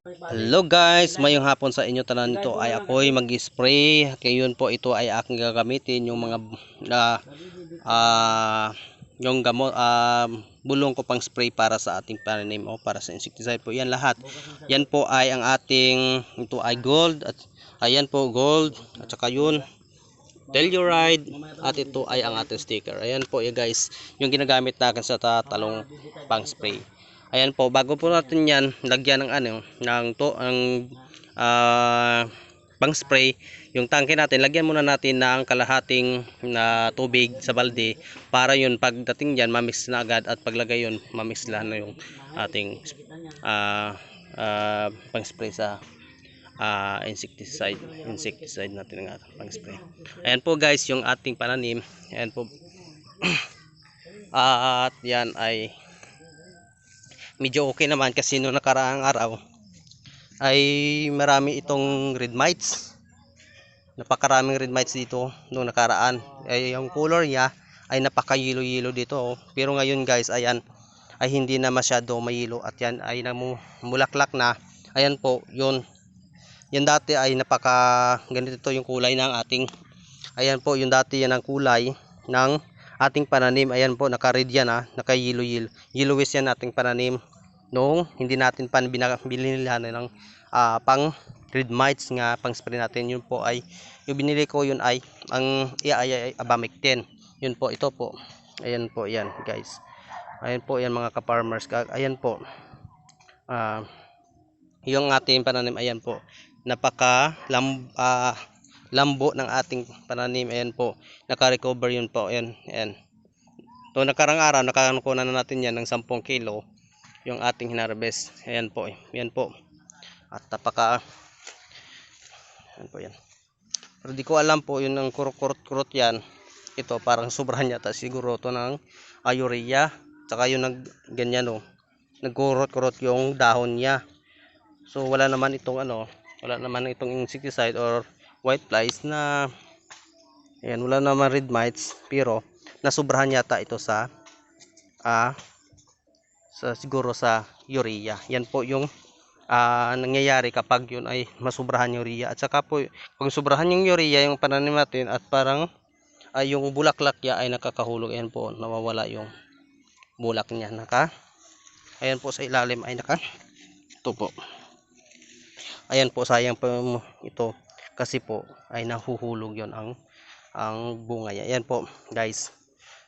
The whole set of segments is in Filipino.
Hello guys, mayong hapon sa inyo tanan nito ay ako'y mag-spray. Ngayon po ito ay aking gagamitin yung mga na ah yung gamot ah, bulong ko pang spray para sa ating pananim o para sa insecticide po. Yan lahat. Yan po ay ang ating ito ay gold at ayan po gold at saka yun Telluride at ito ay ang ating sticker. Ayan po ya guys, yung ginagamit natin sa tatalong pang spray. Ayan po, bago po natin yan, lagyan ng ano, ng to, ang ah, pang spray, yung tangke natin, lagyan muna natin ng kalahating na tubig sa balde para yun pagdating diyan mamix na agad at paglagay yun mamix lang na yung ating ah ah, pang spray sa ah, insecticide insecticide natin ng pang spray. Ayan po guys, yung ating pananim, ayan po at yan ay medyo okay naman kasi noong nakaraang araw ay marami itong red mites. Napakaraming red mites dito noong nakaraan. Ay yung color niya ay napaka-yellow yellow dito oh. pero ngayon guys ayan ay hindi na masyado mayilo at yan ay namulaklak na. Ayan po yun. Yan dati ay napaka ganito yung kulay ng ating ayan po yung dati yan ang kulay ng ating pananim. Ayan po naka-red yan ha naka yellow yellow yellowish yan ating pananim noong hindi natin pan binili nila ng ah, pang red mites nga pang spray natin yun po ay yung binili ko yun ay ang iay abamic 10 yun po ito po. Ayan po yan guys. Ayan po yan mga ka-farmers. Ayan po. Ah yung ating pananim ayan po. Napaka lam, ah, lambo ng ating pananim ayan po. Naka-recover yun po ayan ayan. To nakarang araw nakakuha na natin yan ng 10 kilo yung ating hinarvest. Ayan po yan po. At napaka ayan po yan pero di ko alam po yun ang kurot kurot yan. Ito parang sobrahan yata siguro to ng urea tsaka yung nag ganyan oh. Nagkurot kurot yung dahon niya. So wala naman itong ano wala naman itong insecticide or white flies na ayan wala naman red mites pero nasubrahan yata ito sa ah sa siguro sa urea. Yan po yung ah, nangyayari kapag yun ay masubrahan yung urea. At saka po, pag sobrahan yung urea, yung pananim natin at parang ay yung bulaklak niya ay nakakahulog. Ayan po, nawawala yung bulak niya. Naka, ayan po sa ilalim ay naka, ito po. Ayan po, sayang po ito kasi po ay nahuhulog yon ang ang bunga niya. Ayan po, guys.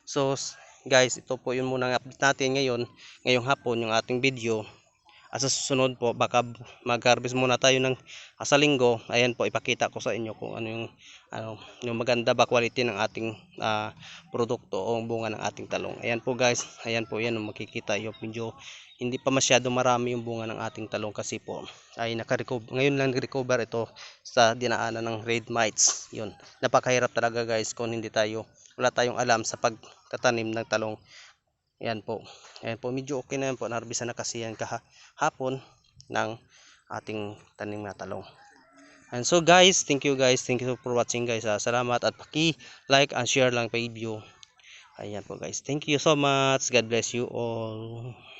So, guys ito po yun muna ang update natin ngayon ngayong hapon yung ating video. At sa susunod po baka mag-harvest muna tayo ng ah, sa linggo. Ayan po ipakita ko sa inyo kung ano yung ano yung maganda ba quality ng ating ah, produkto o bunga ng ating talong. Ayan po guys. Ayan po yan makikita. Yung medyo hindi pa masyado marami yung bunga ng ating talong kasi po ay naka-recover ngayon lang recover ito sa dinaanan ng red mites. Yun. Napakahirap talaga guys kung hindi tayo wala tayong alam sa pagtatanim ng talong. Yan po. Yan po medyo okay na yan po. Narbisan na kasi yan kahapon ng ating tanim na talong. And so guys thank you guys. Thank you for watching guys. Ah. salamat at paki like and share lang pa video. Ayan po guys. Thank you so much. God bless you all